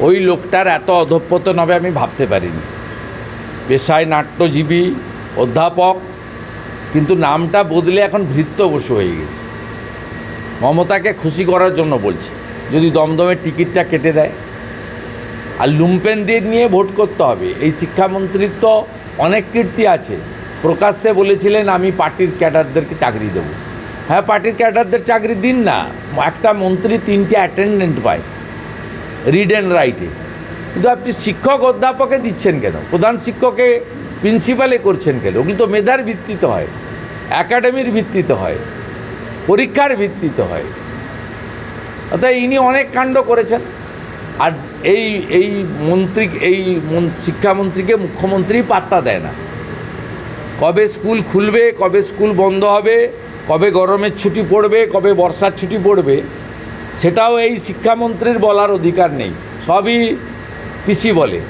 ওই লোকটার এত অধঃপতন হবে আমি ভাবতে পারিনি। পেশায় নাট্যজীবী, অধ্যাপক, কিন্তু নামটা বদলে এখন ভৃত্য বসু হয়ে গেছে। মমতাকে খুশি করার জন্য বলছে, যদি দমদমের টিকিটটা কেটে দেয়। আর লুম্পেনদের নিয়ে ভোট করতে হবে। এই শিক্ষামন্ত্রীর তো অনেক কীর্তি আছে। প্রকাশ্যে বলেছিলেন, আমি পার্টির ক্যাডারদেরকে চাকরি দেবো। হ্যাঁ পার্টির ক্যাডারদের চাকরি দিন না। একটা মন্ত্রী তিনটে অ্যাটেন্ডেন্ট পায় রিড অ্যান্ড রাইটে কিন্তু আপনি শিক্ষক অধ্যাপকে দিচ্ছেন কেন? প্রধান শিক্ষকে প্রিন্সিপালে করছেন কেন? ওগুলি তো মেধার ভিত্তিতে হয় একাডেমির ভিত্তিতে হয়, পরীক্ষার ভিত্তিতে হয়। অর্থাৎ ইনি অনেক কাণ্ড করেছেন। আর এই এই মন্ত্রী, এই শিক্ষামন্ত্রীকে মুখ্যমন্ত্রী পাত্তা দেয় না। কবে স্কুল খুলবে, কবে স্কুল বন্ধ হবে কবে গরমের ছুটি পড়বে, কবে বর্ষার ছুটি পড়বে, সেটাও এই শিক্ষামন্ত্রীর বলার অধিকার নেই। সবই পিসি বলে।